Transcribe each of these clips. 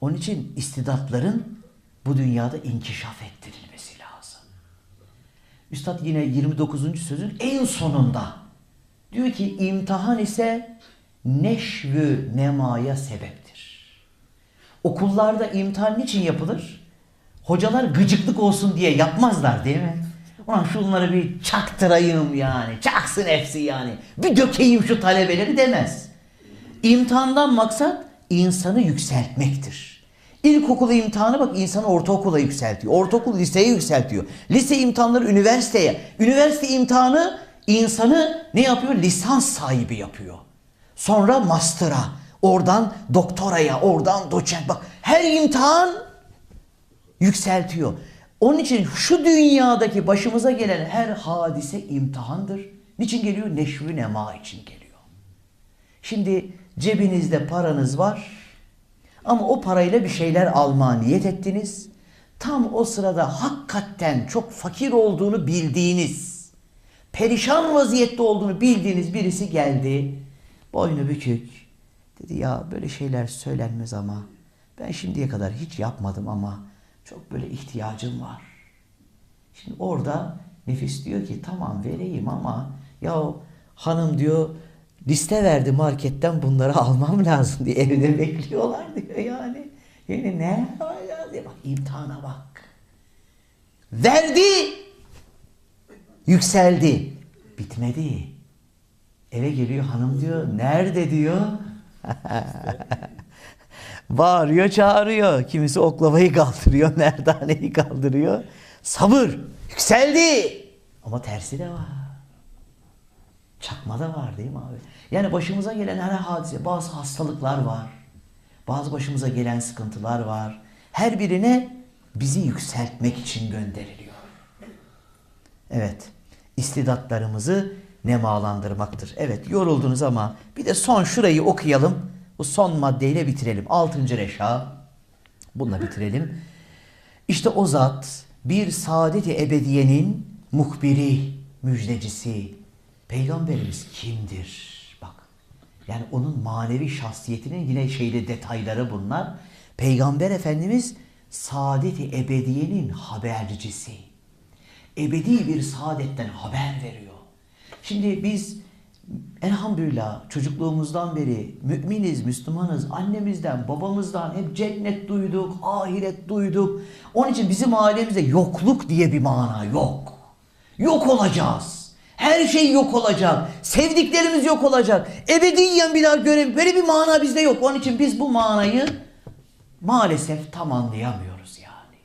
Onun için istidatların bu dünyada inkişaf ettirilmesi lazım. Üstad yine 29. sözün en sonunda diyor ki imtihan ise neşvü nemaya sebeptir. Okullarda imtihan niçin yapılır? Hocalar gıcıklık olsun diye yapmazlar değil mi? Ulan şunları bir çaktırayım yani. Çaksın hepsi yani. Bir dökeyim şu talebeleri demez. İmtihandan maksat insanı yükseltmektir. İlkokulu imtihanı bak insanı ortaokula yükseltiyor. Ortaokul liseye yükseltiyor. Lise imtihanları üniversiteye. Üniversite imtihanı insanı ne yapıyor? Lisans sahibi yapıyor. Sonra master'a, oradan doktoraya, oradan doçent. Bak her imtihan yükseltiyor. Onun için şu dünyadaki başımıza gelen her hadise imtihandır. Niçin geliyor? Neşvü nema için geliyor. Şimdi cebinizde paranız var ama o parayla bir şeyler almaya niyet ettiniz. Tam o sırada hakikaten çok fakir olduğunu bildiğiniz, perişan vaziyette olduğunu bildiğiniz birisi geldi. Boynu bükük. Dedi ya böyle şeyler söylenmez ama ben şimdiye kadar hiç yapmadım ama çok böyle ihtiyacım var. Şimdi orada nefis diyor ki tamam vereyim ama ya hanım diyor liste verdi marketten bunları almam lazım diye evde bekliyorlar diyor yani. Yani ne yapacağız diye bak imtihana bak. Verdi. Yükseldi. Bitmedi. Eve geliyor hanım diyor nerede diyor. Bağırıyor çağırıyor. Kimisi oklavayı kaldırıyor, merdaneyi kaldırıyor. Sabır yükseldi. Ama tersi de var. Çakma da var değil mi abi? Yani başımıza gelen her hadise, bazı hastalıklar var. Bazı başımıza gelen sıkıntılar var. Her birine bizi yükseltmek için gönderiliyor. Evet, istidatlarımızı nemalandırmaktır. Evet, yoruldunuz ama bir de son şurayı okuyalım. Bu son maddeyle bitirelim. Altıncı reşa. Bununla bitirelim. İşte o zat bir saadet-i ebediyenin muhbiri, müjdecisi. Peygamberimiz kimdir? Yani onun manevi şahsiyetinin yine şeyde detayları bunlar. Peygamber Efendimiz saadet-i ebediyenin habercisi. Ebedi bir saadetten haber veriyor. Şimdi biz elhamdülillah çocukluğumuzdan beri müminiz, Müslümanız, annemizden, babamızdan hep cennet duyduk, ahiret duyduk. Onun için bizim ailemizde yokluk diye bir mana yok. Yok olacağız. Her şey yok olacak. Sevdiklerimiz yok olacak. Ebediyen bir daha görev. Böyle bir mana bizde yok. Onun için biz bu manayı maalesef tam anlayamıyoruz yani.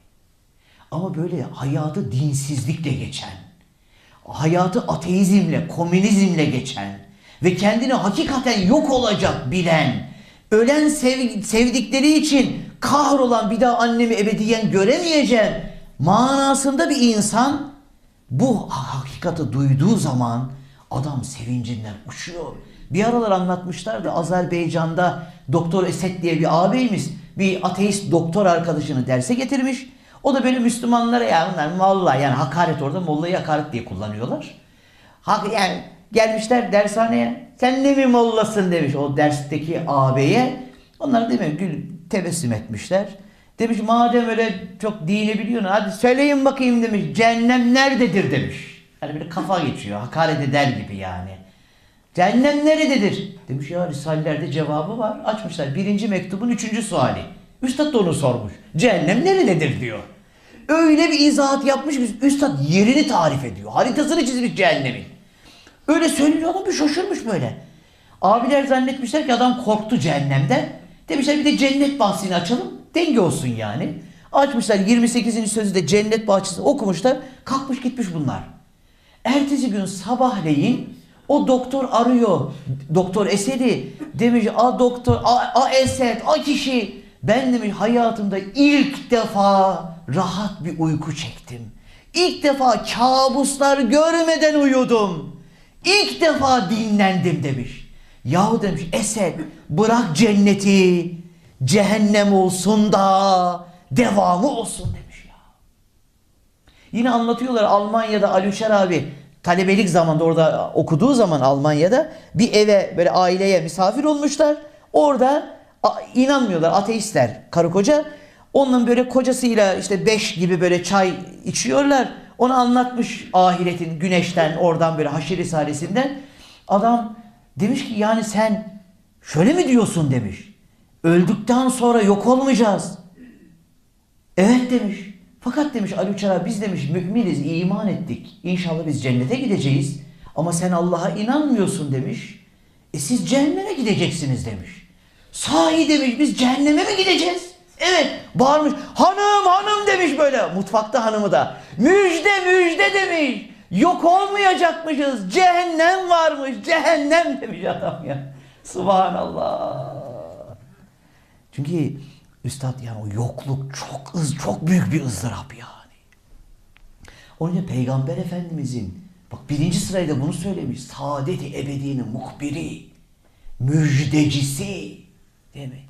Ama böyle hayatı dinsizlikle geçen, hayatı ateizmle, komünizmle geçen ve kendini hakikaten yok olacak bilen, ölen sev- sevdikleri için kahrolan bir daha annemi ebediyen göremeyeceğim manasında bir insan bu hakikati duyduğu zaman adam sevincinden uçuyor. Bir aralar anlatmışlardı Azerbaycan'da Doktor Esed diye bir ağabeyimiz bir ateist doktor arkadaşını derse getirmiş. O da böyle Müslümanlara ya bunlar vallahi yani hakaret orada mollayı hakaret diye kullanıyorlar. Hak yani gelmişler dershaneye sen ne mi mollasın demiş o dersteki ağabeye. Onlar demek gül tebessüm etmişler. Demiş madem öyle çok dini biliyorsun hadi söyleyin bakayım demiş cehennem nerededir demiş. Hani böyle kafa geçiyor hakaret eder gibi yani. Cehennem nerededir? Demiş ya Risale'lerde cevabı var. Açmışlar birinci mektubun üçüncü suali. Üstad da onu sormuş. Cehennem nerededir diyor. Öyle bir izahat yapmış ki Üstad yerini tarif ediyor. Haritasını çizmiş cehennemin. Öyle söylüyor adam bir şaşırmış böyle. Abiler zannetmişler ki adam korktu cehennemden. Demişler bir de cennet bahsini açalım. Denge olsun yani. Açmışlar 28. sözü de cennet bahçesi okumuşlar. Kalkmış gitmiş bunlar. Ertesi gün sabahleyin o doktor arıyor. Doktor Esed'i. Demiş a doktor, a, a Esed, a kişi. Ben demiş hayatımda ilk defa rahat bir uyku çektim. İlk defa kabuslar görmeden uyudum. İlk defa dinlendim demiş. Yahu demiş Esed bırak cenneti cehennem olsun da devamı olsun demiş ya. Yine anlatıyorlar Almanya'da Alüşer abi talebelik zamanında orada okuduğu zaman Almanya'da bir eve böyle aileye misafir olmuşlar. Orada inanmıyorlar ateistler karı koca. Onun böyle kocasıyla işte beş gibi böyle çay içiyorlar. Onu anlatmış ahiretin güneşten oradan böyle haşir risalesinden. Adam demiş ki yani sen şöyle mi diyorsun demiş. Öldükten sonra yok olmayacağız. Evet demiş. Fakat demiş Ali Uçar'a biz demiş müminiz, iman ettik. İnşallah biz cennete gideceğiz. Ama sen Allah'a inanmıyorsun demiş. E siz cehenneme gideceksiniz demiş. Sahi demiş biz cehenneme mi gideceğiz? Evet bağırmış hanım hanım demiş böyle mutfakta hanımı da. Müjde müjde demiş. Yok olmayacakmışız. Cehennem varmış. Cehennem demiş adam ya. Subhanallah. Çünkü üstad yani o yokluk çok ız, çok büyük bir ızdırap yani. Onun için Peygamber Efendimizin bak birinci sırayla bunu söylemiş. Saadet-i ebedinin muhbiri, müjdecisi değil mi?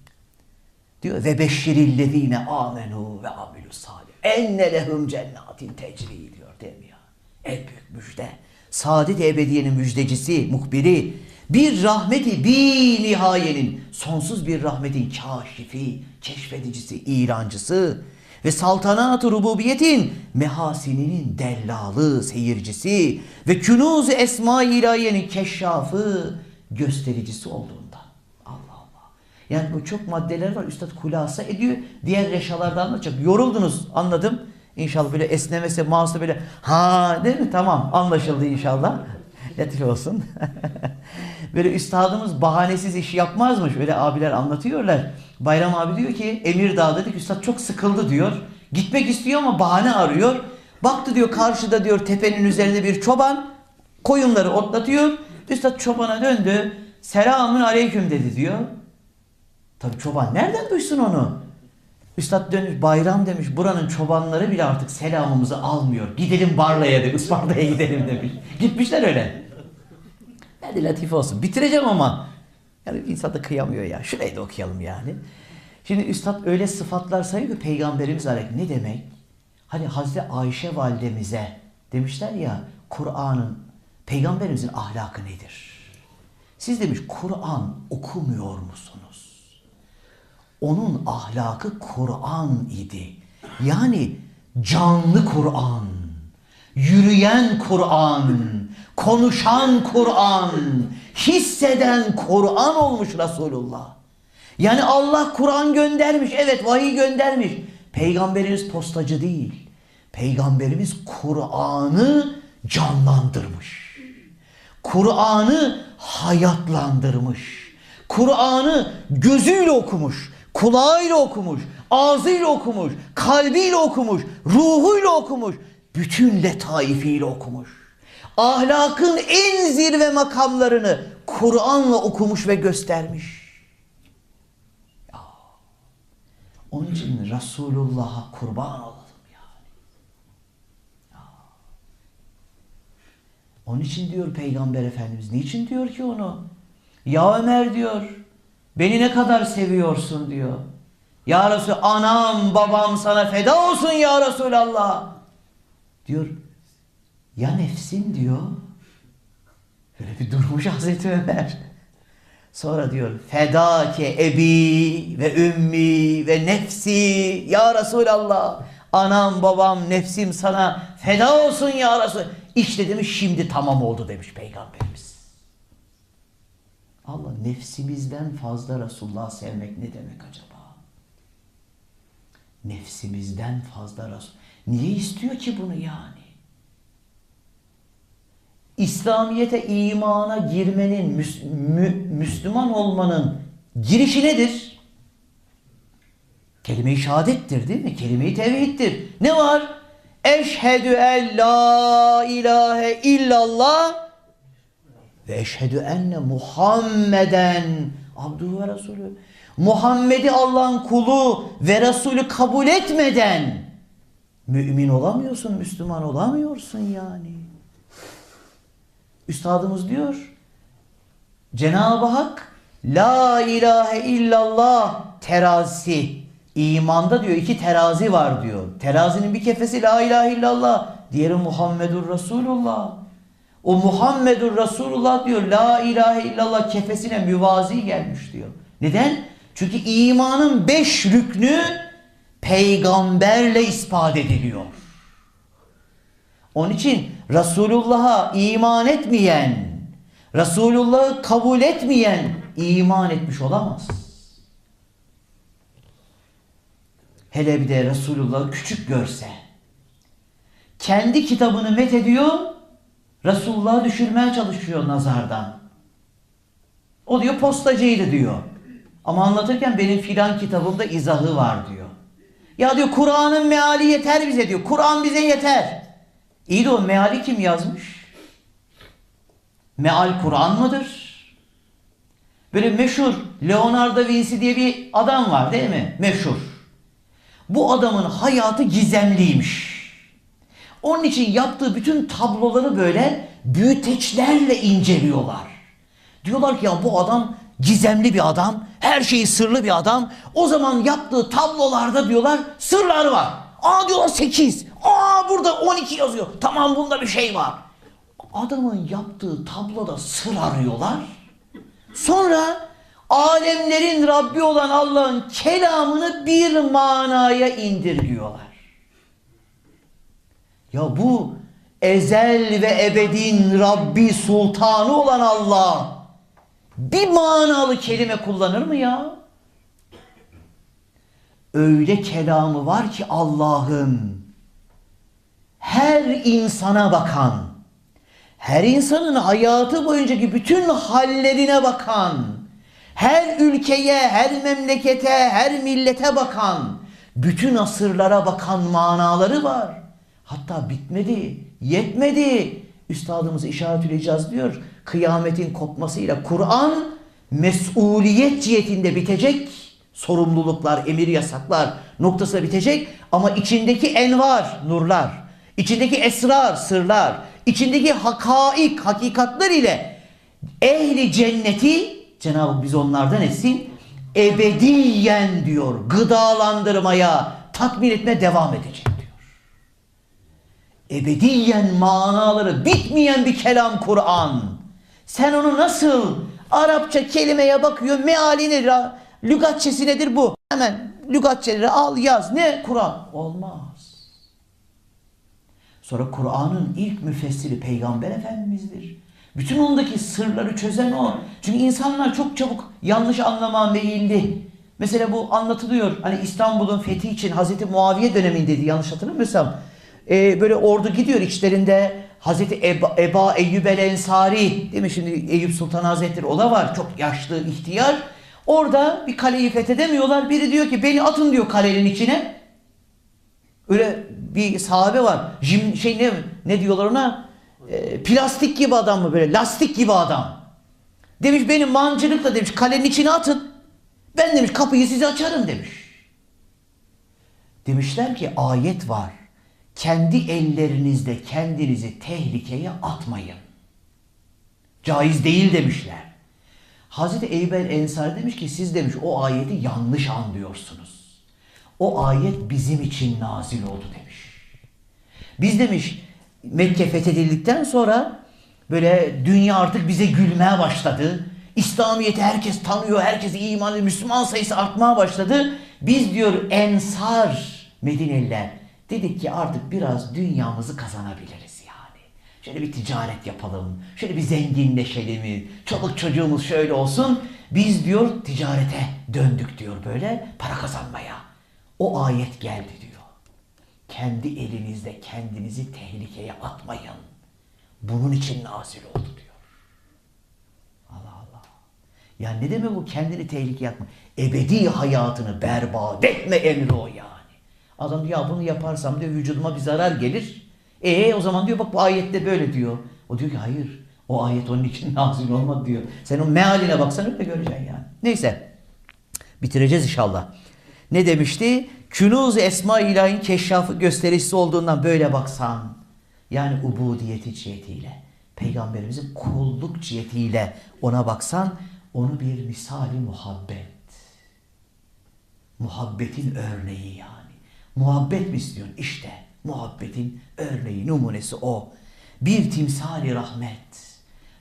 Diyor ve beşşirillezine amenu ve amilus salih. Enne lehum cennetin tecri diyor değil mi ya? En büyük müjde. Saadet-i ebediyenin müjdecisi, muhbiri. Bir rahmeti bir nihayenin, sonsuz bir rahmetin kaşifi, keşfedicisi, ilancısı ve saltanat-ı rububiyetin mehasininin dellalı, seyircisi ve künuz-ı esma-i ilahiyenin keşşafı, göstericisi olduğundan. Allah Allah. Yani bu çok maddeler var. Üstad kulasa ediyor. Diğer reşalardan anlatacak. Yoruldunuz anladım. İnşallah böyle esnemesi, mouse'da böyle ha değil mi? Tamam anlaşıldı inşallah. Latif olsun. böyle üstadımız bahanesiz iş yapmazmış. Böyle abiler anlatıyorlar. Bayram abi diyor ki Emirdağ dedik üstad çok sıkıldı diyor. Gitmek istiyor ama bahane arıyor. Baktı diyor karşıda diyor tepenin üzerinde bir çoban koyunları otlatıyor. Üstad çobana döndü. Selamün aleyküm dedi diyor. Tabi çoban nereden duysun onu? Üstad dönmüş bayram demiş buranın çobanları bile artık selamımızı almıyor. Gidelim Barla'ya de Isparta'ya gidelim demiş. Gitmişler öyle. Hadi latif olsun. Bitireceğim ama. Yani insan da kıyamıyor ya. Şurayı da okuyalım yani. Şimdi Üstad öyle sıfatlar sayıyor ki Peygamberimiz aleyh ne demek? Hani Hazreti Ayşe validemize demişler ya Kur'an'ın Peygamberimizin ahlakı nedir? Siz demiş Kur'an okumuyor musunuz? Onun ahlakı Kur'an idi. Yani canlı Kur'an, yürüyen Kur'an, konuşan Kur'an, hisseden Kur'an olmuş Resulullah. Yani Allah Kur'an göndermiş, evet vahiy göndermiş. Peygamberimiz postacı değil. Peygamberimiz Kur'an'ı canlandırmış. Kur'an'ı hayatlandırmış. Kur'an'ı gözüyle okumuş, kulağıyla okumuş, ağzıyla okumuş, kalbiyle okumuş, ruhuyla okumuş, bütün letaifiyle okumuş. Ahlakın en zirve makamlarını Kur'an'la okumuş ve göstermiş. Ya. Onun için Resulullah'a kurban olalım yani. Ya. Onun için diyor Peygamber Efendimiz. Niçin diyor ki onu? Ya Ömer diyor. Beni ne kadar seviyorsun diyor. Ya Resul anam babam sana feda olsun ya Resulallah. Diyor ya nefsin diyor. Böyle bir durmuş Hazreti Ömer. Sonra diyor fedake ebi ve ümmi ve nefsi ya Resulallah. Anam babam nefsim sana feda olsun ya Resul. İşte demiş şimdi tamam oldu demiş Peygamberimiz. Allah nefsimizden fazla Resulullah sevmek ne demek acaba? Nefsimizden fazla Resul. Niye istiyor ki bunu yani? İslamiyete, imana girmenin, müs- mü- Müslüman olmanın girişi nedir? Kelime-i şehadettir değil mi? Kelime-i tevhiddir. Ne var? Eşhedü en la ilahe illallah ve eşhedü enne Muhammeden abduhu ve Resulü. Muhammed'i Allah'ın kulu ve Resulü kabul etmeden mümin olamıyorsun, Müslüman olamıyorsun yani. Üstadımız diyor Cenab-ı Hak La ilahe illallah terazisi imanda diyor iki terazi var diyor. Terazinin bir kefesi la ilahe illallah diğeri Muhammedur Resulullah. O Muhammedur Resulullah diyor la ilahe illallah kefesine müvazi gelmiş diyor. Neden? Çünkü imanın beş rüknü peygamberle ispat ediliyor. Onun için Resulullah'a iman etmeyen, Resulullah'ı kabul etmeyen iman etmiş olamaz. Hele bir de Resulullah'ı küçük görse, kendi kitabını met ediyor, Resulullah'ı düşürmeye çalışıyor nazardan. O diyor postacıydı diyor. Ama anlatırken benim filan kitabımda izahı var diyor. Ya diyor Kur'an'ın meali yeter bize diyor. Kur'an bize yeter. İyi de o meali kim yazmış? Meal Kur'an mıdır? Böyle meşhur Leonardo Vinci diye bir adam var değil mi? Meşhur. Bu adamın hayatı gizemliymiş. Onun için yaptığı bütün tabloları böyle büyüteçlerle inceliyorlar. Diyorlar ki ya bu adam gizemli bir adam, her şeyi sırlı bir adam. O zaman yaptığı tablolarda diyorlar sırlar var. Aa diyorlar 8. Aa burada 12 yazıyor. Tamam bunda bir şey var. Adamın yaptığı tabloda sır arıyorlar. Sonra alemlerin Rabbi olan Allah'ın kelamını bir manaya indirgiyorlar. Ya bu ezel ve ebedin Rabbi sultanı olan Allah bir manalı kelime kullanır mı ya? Öyle kelamı var ki Allah'ın her insana bakan, her insanın hayatı boyuncaki bütün hallerine bakan, her ülkeye, her memlekete, her millete bakan, bütün asırlara bakan manaları var. Hatta bitmedi, yetmedi. Üstadımız işaret icaz diyor. Kıyametin kopmasıyla Kur'an mesuliyet cihetinde bitecek. Sorumluluklar, emir yasaklar noktasında bitecek. Ama içindeki envar, nurlar, içindeki esrar, sırlar, içindeki hakaik, hakikatler ile ehli cenneti Cenab-ı biz onlardan etsin ebediyen diyor gıdalandırmaya, tatmin etmeye devam edecek diyor. Ebediyen manaları bitmeyen bir kelam Kur'an. Sen onu nasıl Arapça kelimeye bakıyor mealini lügatçesi nedir bu? Hemen lügatçeleri al yaz. Ne? Kur'an. Olmaz. Sonra Kur'an'ın ilk müfessiri Peygamber Efendimiz'dir. Bütün ondaki sırları çözen o. Çünkü insanlar çok çabuk yanlış anlama meyilli. Mesela bu anlatılıyor. Hani İstanbul'un fethi için Hazreti Muaviye dönemindeydi yanlış hatırlamıyorsam. Ee, böyle ordu gidiyor içlerinde Hazreti Eba, Eba Eyyub el Ensari değil mi şimdi Eyüp Sultan Hazretleri o da var çok yaşlı ihtiyar. Orada bir kaleyi fethedemiyorlar. Biri diyor ki beni atın diyor kalenin içine. Öyle bir sahabe var. Jim, şey ne ne diyorlar ona? E, plastik gibi adam mı böyle? Lastik gibi adam. Demiş benim mancınıkla demiş kalenin içine atın. Ben demiş kapıyı size açarım demiş. Demişler ki ayet var. Kendi ellerinizde kendinizi tehlikeye atmayın. Caiz değil demişler. Hazreti Eyüp el Ensari demiş ki siz demiş o ayeti yanlış anlıyorsunuz. O ayet bizim için nazil oldu demiş. Biz demiş Mekke fethedildikten sonra böyle dünya artık bize gülmeye başladı. İslamiyet'i herkes tanıyor, herkes imanı, Müslüman sayısı artmaya başladı. Biz diyor Ensar Medineliler dedik ki artık biraz dünyamızı kazanabiliriz yani. Şöyle bir ticaret yapalım, şöyle bir zenginleşelim, çoluk çocuğumuz şöyle olsun. Biz diyor ticarete döndük diyor böyle para kazanmaya. O ayet geldi diyor. Kendi elinizde kendinizi tehlikeye atmayın. Bunun için nazil oldu diyor. Allah Allah. Ya ne demek bu kendini tehlikeye atma? Ebedi hayatını berbat etme emri o yani. Adam diyor ya bunu yaparsam diyor vücuduma bir zarar gelir. E o zaman diyor bak bu ayette böyle diyor. O diyor ki hayır. O ayet onun için nazil olmadı diyor. Sen o mealine baksan öyle göreceksin yani. Neyse. Bitireceğiz inşallah. Ne demişti? Künuz Esma İlahi'nin keşrafı gösterisi olduğundan böyle baksan. Yani ubudiyeti cihetiyle. Peygamberimizin kulluk cihetiyle ona baksan onu bir misali muhabbet. Muhabbetin örneği yani. Muhabbet mi istiyorsun? İşte muhabbetin örneği, numunesi o. Bir timsali rahmet.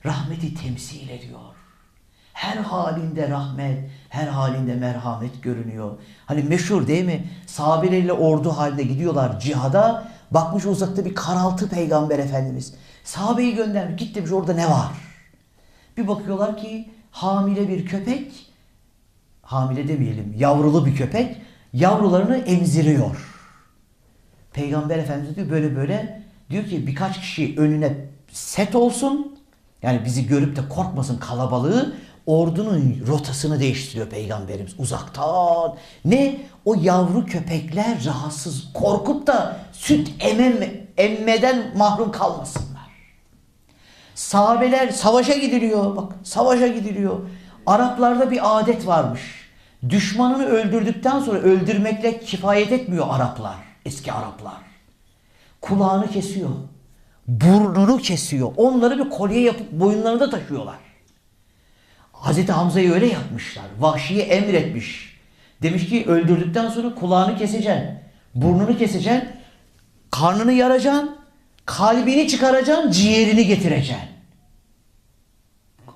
Rahmeti temsil ediyor. Her halinde rahmet, her halinde merhamet görünüyor. Hani meşhur değil mi? Sahabeleriyle ordu halinde gidiyorlar cihada. Bakmış uzakta bir karaltı peygamber efendimiz. Sahabeyi göndermiş. Git demiş orada ne var? Bir bakıyorlar ki hamile bir köpek, hamile demeyelim, yavrulu bir köpek yavrularını emziriyor. Peygamber Efendimiz diyor böyle böyle diyor ki birkaç kişi önüne set olsun. Yani bizi görüp de korkmasın kalabalığı. Ordunun rotasını değiştiriyor peygamberimiz uzaktan. Ne? O yavru köpekler rahatsız korkup da süt emem, emmeden mahrum kalmasınlar. Sahabeler savaşa gidiliyor. Bak savaşa gidiliyor. Araplarda bir adet varmış. Düşmanını öldürdükten sonra öldürmekle kifayet etmiyor Araplar. Eski Araplar. Kulağını kesiyor. Burnunu kesiyor. Onları bir kolye yapıp boyunlarında taşıyorlar. Hazreti Hamza'yı öyle yapmışlar. Vahşiye emretmiş. Demiş ki öldürdükten sonra kulağını keseceksin. Burnunu keseceksin. Karnını yaracaksın. Kalbini çıkaracaksın. Ciğerini getireceksin.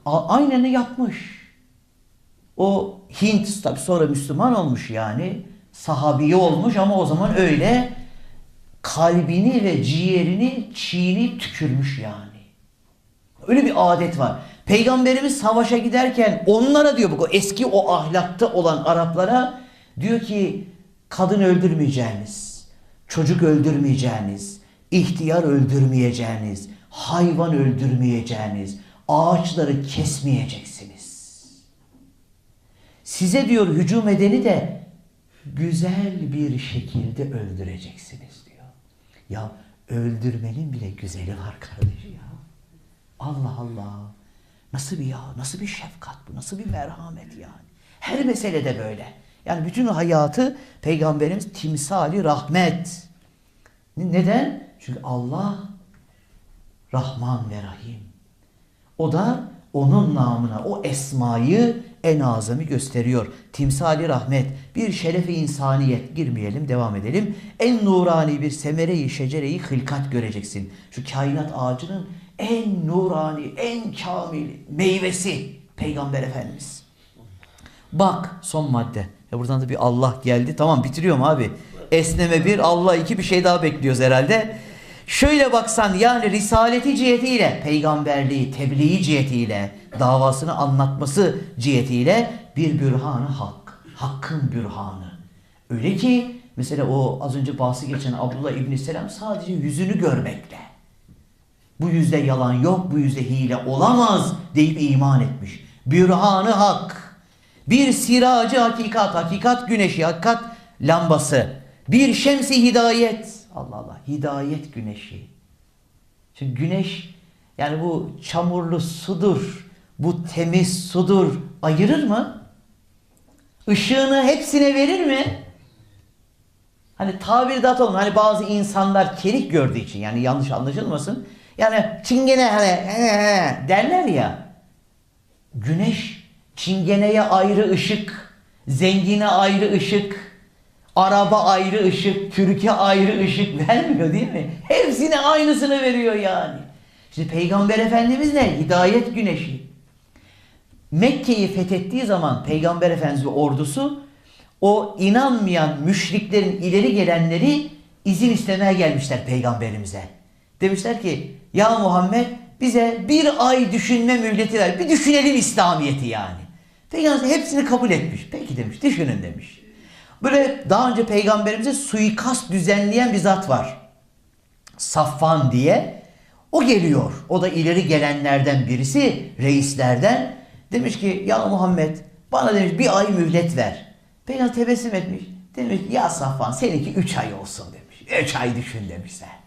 A- Aynen yapmış. O Hint tabi sonra Müslüman olmuş yani. Sahabiye olmuş ama o zaman öyle kalbini ve ciğerini çiğneyip tükürmüş yani. Öyle bir adet var. Peygamberimiz savaşa giderken onlara diyor o eski o ahlakta olan Araplara diyor ki kadın öldürmeyeceğiniz, çocuk öldürmeyeceğiniz, ihtiyar öldürmeyeceğiniz, hayvan öldürmeyeceğiniz, ağaçları kesmeyeceksiniz. Size diyor hücum edeni de güzel bir şekilde öldüreceksiniz diyor. Ya öldürmenin bile güzeli var kardeş ya. Allah Allah. Nasıl bir ya, nasıl bir şefkat bu, nasıl bir merhamet yani. Her meselede böyle. Yani bütün hayatı Peygamberimiz timsali rahmet. Neden? Çünkü Allah Rahman ve Rahim. O da onun namına o esmayı en azamı gösteriyor. Timsali rahmet, bir şerefi insaniyet girmeyelim, devam edelim. En nurani bir semereyi şecereyi hılkat göreceksin. Şu kainat ağacının en nurani, en kamil meyvesi Peygamber Efendimiz. Bak son madde. Ya buradan da bir Allah geldi. Tamam bitiriyorum abi. Esneme bir, Allah iki bir şey daha bekliyoruz herhalde. Şöyle baksan yani risaleti cihetiyle, peygamberliği, tebliği cihetiyle, davasını anlatması cihetiyle bir bürhanı hak. Hakkın bürhanı. Öyle ki mesela o az önce bahsi geçen Abdullah İbni Selam sadece yüzünü görmekle. Bu yüzde yalan yok, bu yüzde hile olamaz deyip iman etmiş. Bürhanı hak. Bir siracı hakikat, hakikat güneşi, hakikat lambası. Bir şemsi hidayet. Allah Allah, hidayet güneşi. Şimdi güneş yani bu çamurlu sudur, bu temiz sudur ayırır mı? Işığını hepsine verir mi? Hani tabiri de atalım. Hani bazı insanlar kerik gördüğü için yani yanlış anlaşılmasın. Yani çingene hani he derler ya. Güneş çingeneye ayrı ışık, zengine ayrı ışık, araba ayrı ışık, Türkiye ayrı ışık vermiyor değil mi? Hepsine aynısını veriyor yani. Şimdi Peygamber Efendimiz ne? Hidayet güneşi. Mekke'yi fethettiği zaman Peygamber Efendimiz ve ordusu o inanmayan müşriklerin ileri gelenleri izin istemeye gelmişler peygamberimize. Demişler ki ya Muhammed bize bir ay düşünme mühleti ver. Bir düşünelim İslamiyet'i yani. Peygamber hepsini kabul etmiş. Peki demiş düşünün demiş. Böyle daha önce peygamberimize suikast düzenleyen bir zat var. Safvan diye. O geliyor. O da ileri gelenlerden birisi, reislerden. Demiş ki ya Muhammed bana demiş bir ay mühlet ver. Peygamber tebessüm etmiş. Demiş ya Safvan seninki üç ay olsun demiş. Üç ay düşün demiş sen.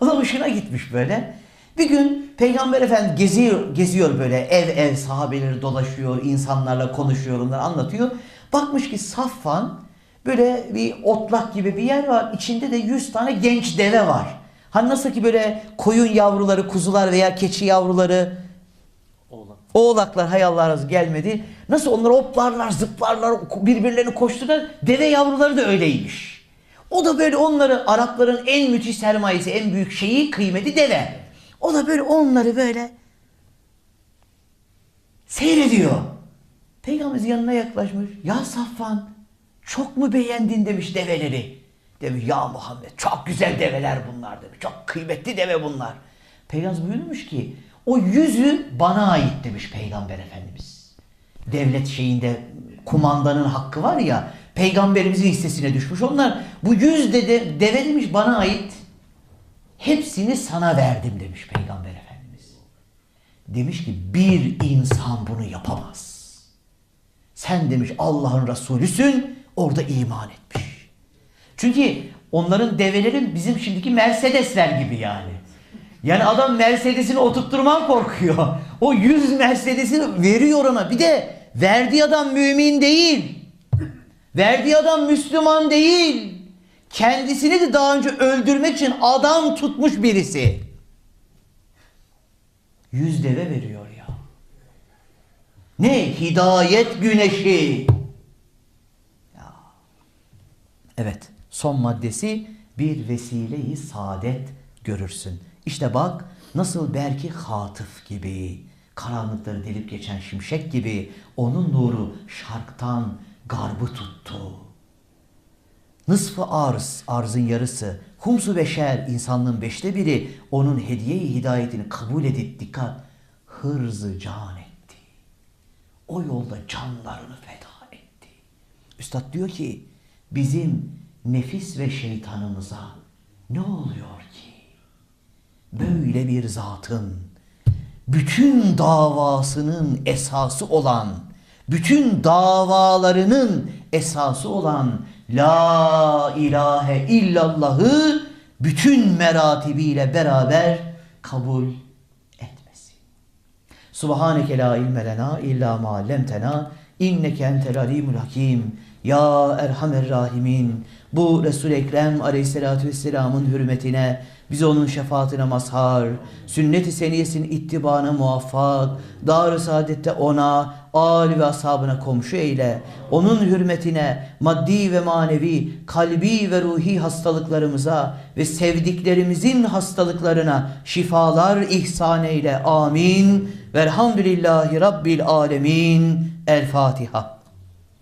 O da hoşuna gitmiş böyle. Bir gün Peygamber Efendimiz geziyor, geziyor böyle ev ev sahabeleri dolaşıyor, insanlarla konuşuyor, onları anlatıyor. Bakmış ki Safvan böyle bir otlak gibi bir yer var. İçinde de 100 tane genç deve var. Hani nasıl ki böyle koyun yavruları, kuzular veya keçi yavruları. Oğlaklar hay Allah razı gelmedi. Nasıl onlar hoplarlar, zıplarlar, birbirlerini koşturlar. Deve yavruları da öyleymiş. O da böyle onları Arapların en müthiş sermayesi, en büyük şeyi, kıymeti deve. O da böyle onları böyle seyrediyor. Peygamberimiz yanına yaklaşmış. Ya Safvan çok mu beğendin demiş develeri. Demiş ya Muhammed çok güzel develer bunlar demiş. Çok kıymetli deve bunlar. Peygamber buyurmuş ki o yüzü bana ait demiş Peygamber Efendimiz. Devlet şeyinde kumandanın hakkı var ya peygamberimizin hissesine düşmüş. Onlar bu yüz de, de deve demiş bana ait. Hepsini sana verdim demiş Peygamber Efendimiz. Demiş ki bir insan bunu yapamaz. Sen demiş Allah'ın Resulüsün orada iman etmiş. Çünkü onların develerin bizim şimdiki Mercedesler gibi yani. Yani adam Mercedes'ini oturtturman korkuyor. O 100 Mercedes'ini veriyor ona. Bir de verdiği adam mümin değil. Verdiği adam Müslüman değil. Kendisini de daha önce öldürmek için adam tutmuş birisi. Yüz deve veriyor ya. Ne? Hidayet güneşi. Ya. Evet. Son maddesi bir vesileyi saadet görürsün. İşte bak nasıl belki hatıf gibi, karanlıkları delip geçen şimşek gibi onun nuru şarktan garbı tuttu. Nısfı arz, arzın yarısı, humsu beşer, insanlığın beşte biri onun hediye-i hidayetini kabul edip dikkat, hırzı can etti. O yolda canlarını feda etti. Üstad diyor ki, bizim nefis ve şeytanımıza ne oluyor ki? Böyle bir zatın bütün davasının esası olan, bütün davalarının esası olan La ilahe illallah'ı bütün meratibiyle beraber kabul etmesi. Subhaneke la ilme lena illa ma allamtena inneke entel alimul hakim. Ya Erhamer Rahimin bu Resul-i Ekrem aleyhissalatü vesselamın hürmetine bizi onun şefaatine mazhar, sünnet-i seniyesinin ittibana muvaffak, dar-ı saadette ona, âli ve ashabına komşu eyle. Onun hürmetine maddi ve manevi, kalbi ve ruhi hastalıklarımıza ve sevdiklerimizin hastalıklarına şifalar ihsan eyle. Amin. Velhamdülillahi Rabbil alemin. El Fatiha.